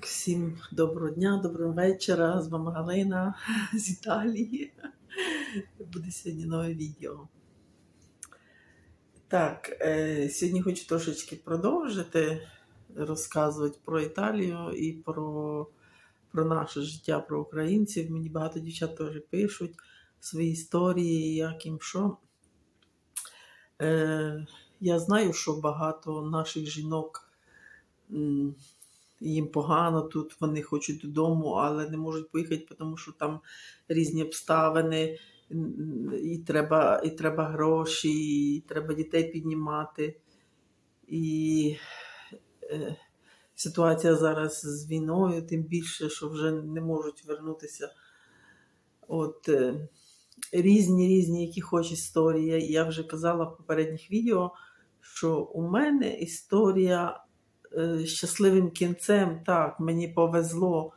Всім доброго дня, доброго вечора. З вами Галина з Італії. Буде сьогодні нове відео. Так, е, сьогодні хочу трошечки продовжити розказувати про Італію і про, про наше життя, про українців. Мені багато дівчат теж пишуть свої історії, як їм що. Е, я знаю, що багато наших жінок. Їм погано тут, вони хочуть додому, але не можуть поїхати, тому що там різні обставини, і треба, і треба гроші, і треба дітей піднімати. І е, ситуація зараз з війною, тим більше, що вже не можуть вернутися. От, е, різні різні якихось історії. Я вже казала в попередніх відео, що у мене історія щасливим кінцем. Так, мені повезло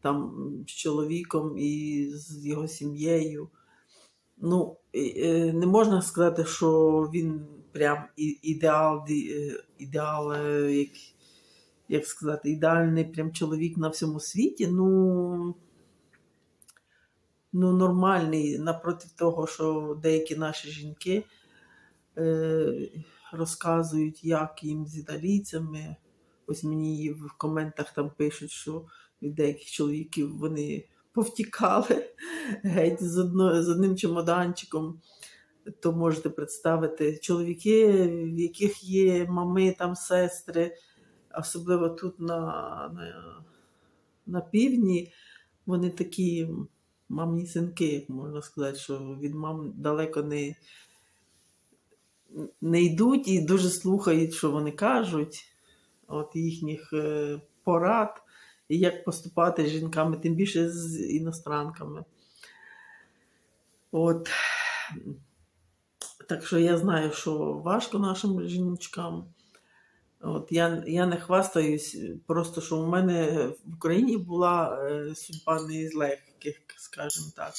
там з чоловіком і з його сім'єю. Ну, е, не можна сказати, що він прям ідеал, е, ідеал, е, як, як сказати, ідеальний прям чоловік на всьому світі. Ну, ну нормальний, напроти того, що деякі наші жінки е, розказують, як їм з італійцями. Ось мені в коментах там пишуть, що від деяких чоловіків вони повтікали геть з, одно, з одним чемоданчиком. То можете представити чоловіки, в яких є мами, там сестри, особливо тут на, на, на півдні, вони такі мамні синки, можна сказати, що від мам далеко не, не йдуть і дуже слухають, що вони кажуть, от їхніх е, порад, і як поступати з жінками, тим більше з іностранками. От. Так що я знаю, що важко нашим жіночкам. От я, я не хвастаюсь, просто що у мене в Україні була е, судьба не з легких, скажімо так.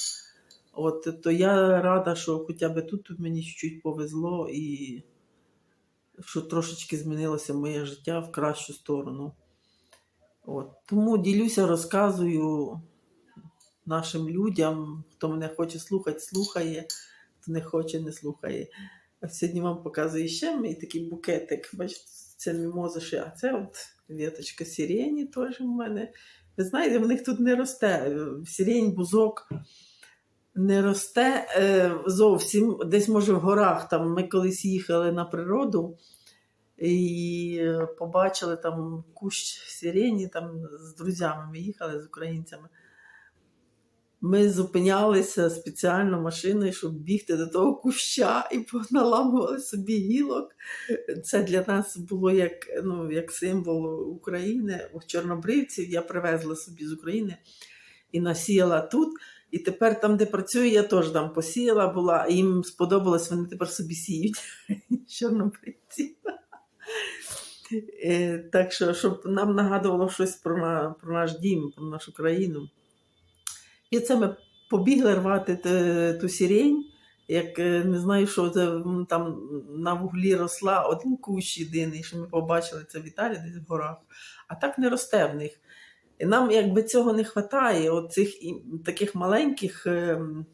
От, то я рада, що хоча б тут мені чуть-чуть повезло і що трошечки змінилося моє життя в кращу сторону. От, тому ділюся, розказую нашим людям, хто мене хоче слухати, слухає, хто не хоче, не слухає. А сьогодні вам показую ще мій такий букетик. Бачите, це мімоза ще, а це от віточка сирені теж в мене. Ви знаєте, в них тут не росте. Сирень, бузок не росте е, зовсім. Десь, може, в горах. Там ми колись їхали на природу і побачили там кущ сирені, там з друзями ми їхали з українцями. Ми зупинялися спеціально машиною, щоб бігти до того куща і поналамували собі гілок. Це для нас було як, ну, як символ України. У чорнобривців я привезла собі з України і насіяла тут. І тепер там, де працюю, я теж там посіяла була, і їм сподобалось, вони тепер собі сіють чорнобривці. Е, Так що, щоб нам нагадувало щось про, на, про наш дім, про нашу країну. І це ми побігли рвати те- ту сірень, як е, не знаю, що це там на вуглі росла один кущ єдиний, що ми побачили це в Італії десь в горах, а так не росте в них. Нам якби цього не вистачає, оцих таких маленьких, ем,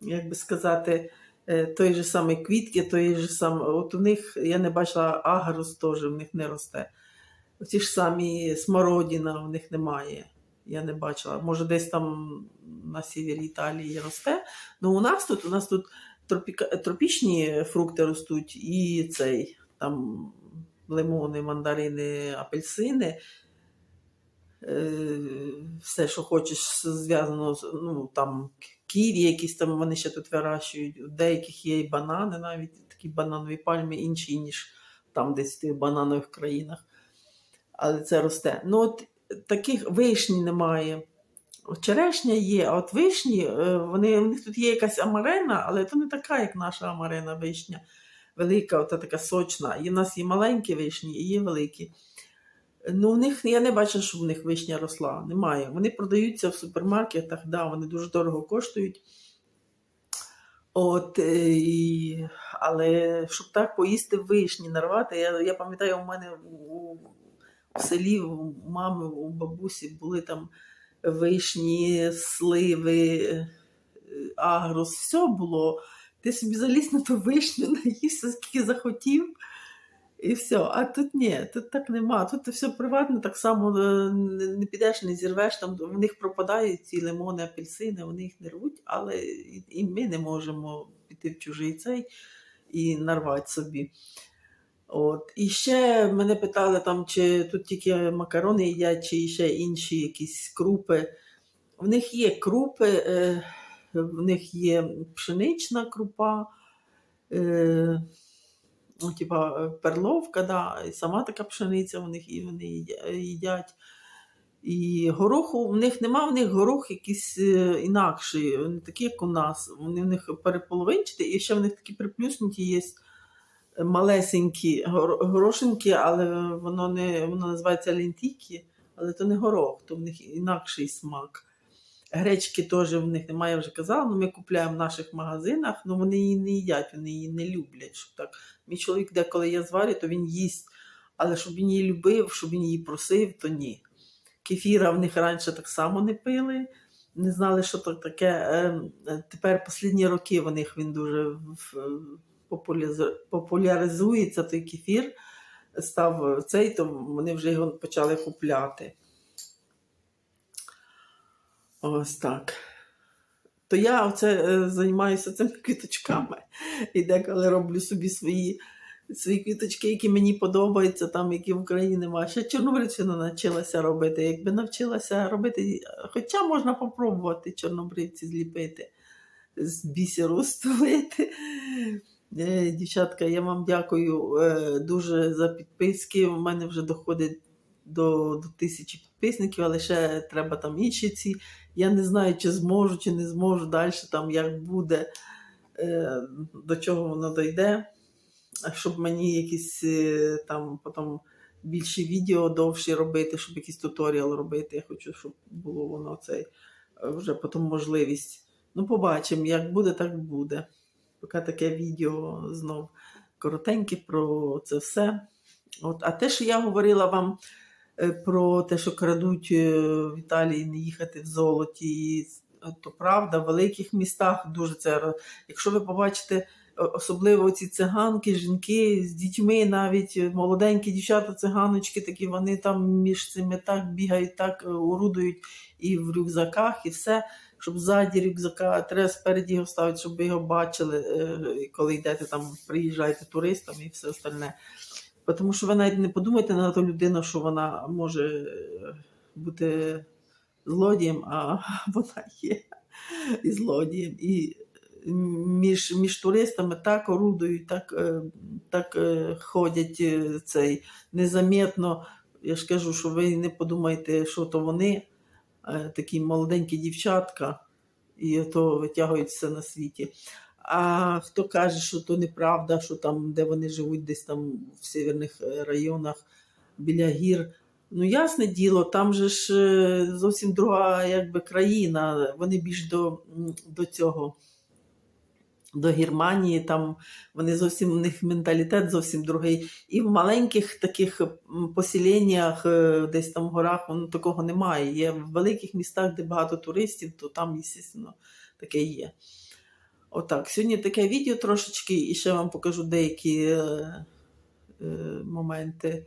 як би сказати, е, той же самий квітки, той же сам, от у них я не бачила агрус теж в них не росте. Ті ж самі смородина в них немає. Я не бачила. Може, десь там на сівері Італії росте. Ну, у нас тут, у нас тут тропічні фрукти ростуть, і цей там лимони, мандарини, апельсини. Е, все, що хочеш, зв'язано з ну, там ківі, якісь там вони ще тут вирощують. У деяких є і банани, навіть такі бананові пальми, інші, ніж там десь в тих бананових країнах. Але це росте. Ну, от таких вишні немає. Черешня є, а от вишні, е, вони, у них тут є якась амарена, але то не така, як наша амарена вишня. Велика, ота така сочна. І в нас є маленькі вишні, і є великі. Ну, у них я не бачу, що в них вишня росла. Немає. Вони продаються в супермаркетах, да, вони дуже дорого коштують. От, е, і, але щоб так поїсти вишні, нарвати, я, я пам'ятаю, у мене у, в селі у мами, у бабусі були там вишні, сливи, е, агрос, все було. Ти собі заліз на ту вишню, наївся, скільки захотів. І все. А тут ні, тут так нема. Тут все приватне, так само е, не, підеш, не зірвеш. Там в них пропадають ці лимони, апельсини, вони їх не рвуть, але і ми не можемо піти в чужий цей і нарвати собі. От. І ще мене питали, там, чи тут тільки макарони їдять, чи ще інші якісь крупи. В них є крупи, е, в них є пшенична крупа, е, ну, типа перловка, да, і сама така пшениця в них і вони їдять. І гороху в них нема, в них горох якийсь е, інакший, не такий, як у нас. Вони в них переполовинчаті, і ще в них такі приплюснуті є малесенькі горошинки, але воно не воно називається лентіки, але то не горох, то в них інакший смак. Гречки теж в них немає, я вже казала, ну ми купуємо в наших магазинах, але вони її не їдять, вони її не люблять. Щоб так. Мій чоловік, деколи я зварю, то він їсть, але щоб він її любив, щоб він її просив, то ні. Кефіра в них раніше так само не пили, не знали, що то таке. Е, е, Тепер останні роки в них він дуже популяризується той кефір, став цей, то вони вже його почали купляти. Ось так. То я оце е, займаюся цими квіточками. І деколи роблю собі свої, свої квіточки, які мені подобаються, там, які в Україні немає. Ще чорнобривцину навчилася робити. Якби навчилася робити, хоча можна попробувати чорнобривці зліпити, з бісеру стулити. Е, Дівчатка, я вам дякую е, дуже за підписки. У мене вже доходить до, до тисячі підписників, але ще треба там інші ці. Я не знаю, чи зможу, чи не зможу далі, там як буде, е, до чого воно дійде. А Щоб мені якісь е, там потім більші відео довші робити, щоб якийсь туторіал робити. Я хочу, щоб було воно цей е, вже потім можливість. Ну, побачимо, як буде, так буде. Поки таке відео знов коротеньке про це все. От. А те, що я говорила вам про те, що крадуть е, в Італії не їхати в золоті, е, то правда, в великих містах дуже це. Якщо ви побачите, особливо ці циганки, жінки з дітьми, навіть е, молоденькі дівчата, циганочки, такі вони там між цими так бігають, так е, орудують і в рюкзаках, і все. Щоб ззаді рюкзака треба спереді його ставити, щоб ви його бачили, е, коли йдете там, приїжджаєте туристами і все остальне. Тому що ви навіть не подумайте на ту людину, що вона може е, бути злодієм, а вона є і злодієм. І між, між туристами так орудують, так, е, так е, ходять цей незаметно. Я ж кажу, що ви не подумайте, що то вони такі молоденькі дівчатка, і то витягують все на світі. А хто каже, що то неправда, що там, де вони живуть, десь там в северних е, районах біля гір. Ну, ясне діло, там же ж е, зовсім друга якби, країна. Вони більш до, до цього, до Германії, там вони зовсім у них менталітет зовсім другий. І в маленьких таких поселеннях, е, десь там в горах, воно такого немає. Є в великих містах, де багато туристів, то там, звісно, таке є. Отак, сьогодні таке відео трошечки, і ще вам покажу деякі е, е, моменти,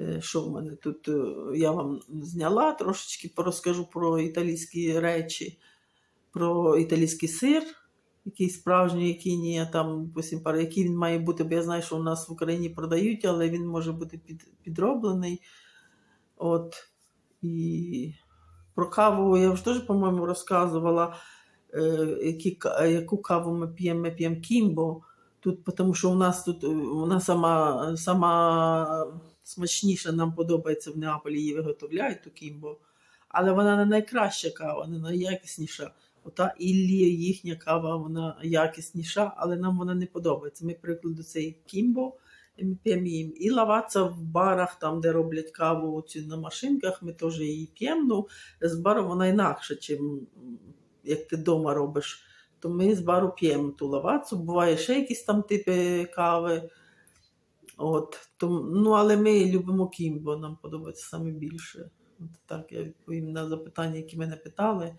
е, що в мене тут е, я вам зняла, трошечки порозкажу про італійські речі, про італійський сир, який справжній, який ні, там потім пара, який він має бути, бо я знаю, що у нас в Україні продають, але він може бути під, підроблений. От. І про каву я вже теж, по-моєму, розказувала які, яку каву ми п'ємо, ми п'ємо кімбо. Тут, тому що у нас тут е, вона сама, сама смачніша нам подобається в Неаполі, її виготовляють ту кімбо. Але вона не найкраща кава, не найякісніша. Ота Іллі, їхня кава, вона якісніша, але нам вона не подобається. Ми привикли до цієї кімбо, ми п'ємо їм. І лаватися в барах, там, де роблять каву на машинках, ми теж її п'ємо. Ну, з бару вона інакша, чим як ти вдома робиш, то ми з бару п'ємо ту лавацу. Буває ще якісь там типи кави. От, тому, ну, але ми любимо кім, бо нам подобається саме більше. От так, я відповім на запитання, які мене питали.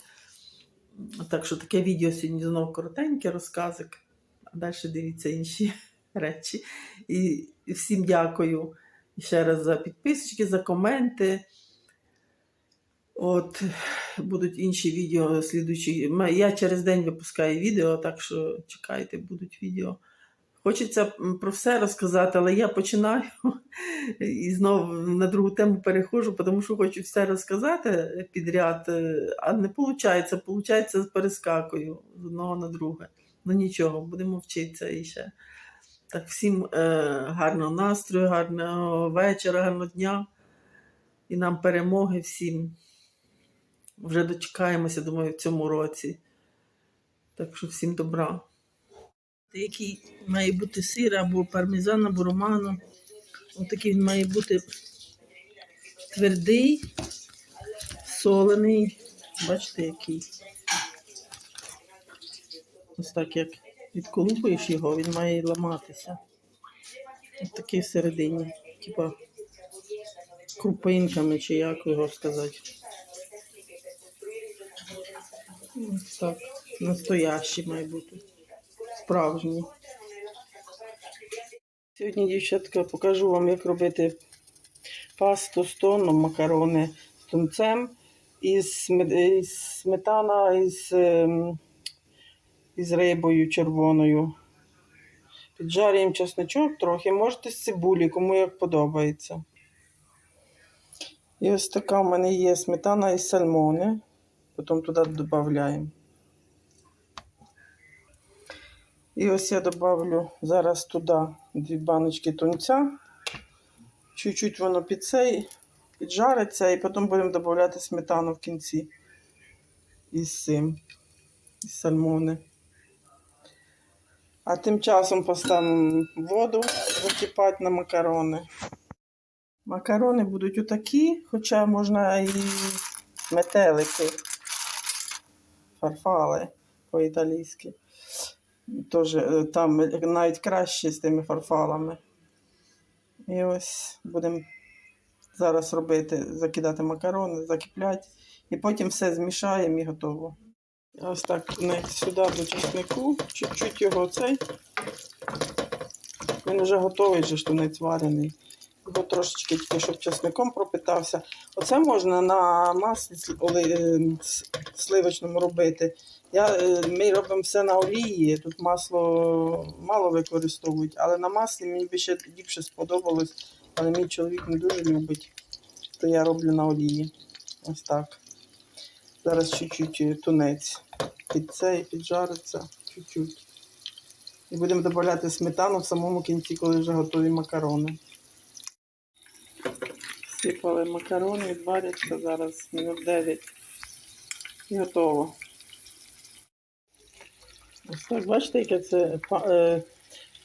Так що таке відео сьогодні знову коротеньке, розказик, а далі дивіться інші речі. І всім дякую ще раз за підписочки, за коменти. От, будуть інші відео слідуючі. Я через день випускаю відео, так що чекайте, будуть відео. Хочеться про все розказати, але я починаю і знову на другу тему переходжу, тому що хочу все розказати підряд, е, а не виходить, виходить, перескакую з одного на друге. Ну нічого, будемо вчитися і ще. Так, всім е, гарного настрою, гарного вечора, гарного дня і нам перемоги всім. Вже дочекаємося, думаю, в цьому році. Так що всім добра. Який має бути сир або пармезан, або романо. Отакий він має бути твердий, солений. Бачите, який. Ось так як відколупуєш його, він має ламатися. Ось такий всередині, типа крупинками, чи як його сказати. Ось так. Настоящий має бути. Справжній. Сьогодні, дівчатка, покажу вам, як робити пасту з тоном, макарони з тунцем із, сметана із, ем, із рибою червоною. Піджарюємо чесночок трохи, можете з цибулі, кому як подобається. І ось така в мене є сметана із сальмони. Потім туди додаємо. І ось я добавлю зараз туди дві баночки тунця. Чуть-чуть воно під цей піджариться, і потім будемо додавати сметану в кінці із цим, із сальмони. А тим часом поставимо воду закипати на макарони. Макарони будуть отакі, хоча можна і метелики, фарфали по-італійськи. Теж е, там навіть краще з тими фарфалами. І ось будемо зараз робити, закидати макарони, закиплять. І потім все змішаємо і готово. Ось так сюди до чеснику, чуть-чуть його цей. Він вже готовий, же ж тунець варений. Його трошечки тільки, щоб чесником пропитався. Оце можна на маслі е, сливочному робити. Я, е, ми робимо все на олії. Тут масло мало використовують, але на маслі мені би ще ліпше сподобалось, але мій чоловік не дуже любить, то я роблю на олії. Ось так. Зараз чуть-чуть е, тунець під цей піджариться чуть-чуть. І будемо додавати сметану в самому кінці, коли вже готові макарони. Сипали макарони, відваряться зараз минут 9. І готово. Ось так, бачите, яке це е,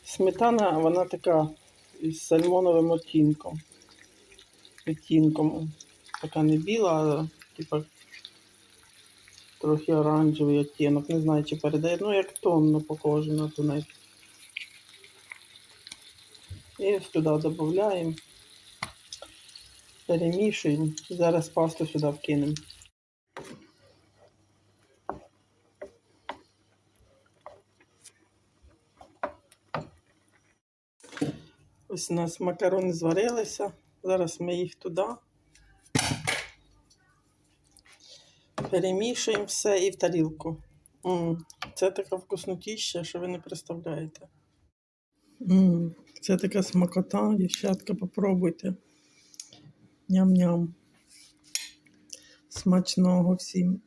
сметана, вона така із сальмоновим оттінком. Відтінком. Така не біла, а типа трохи оранжевий оттінок. Не знаю, чи передає. Ну, як тонно похоже на тунець. І ось туди додаємо. Перемішуємо. Зараз пасту сюди вкинемо. Ось у нас макарони зварилися. Зараз ми їх туди. Перемішуємо все і в тарілку. М, Це така вкуснотіща, що ви не представляєте. М, Це така смакота, дівчатка, попробуйте. Ням-ням. Смачного всім.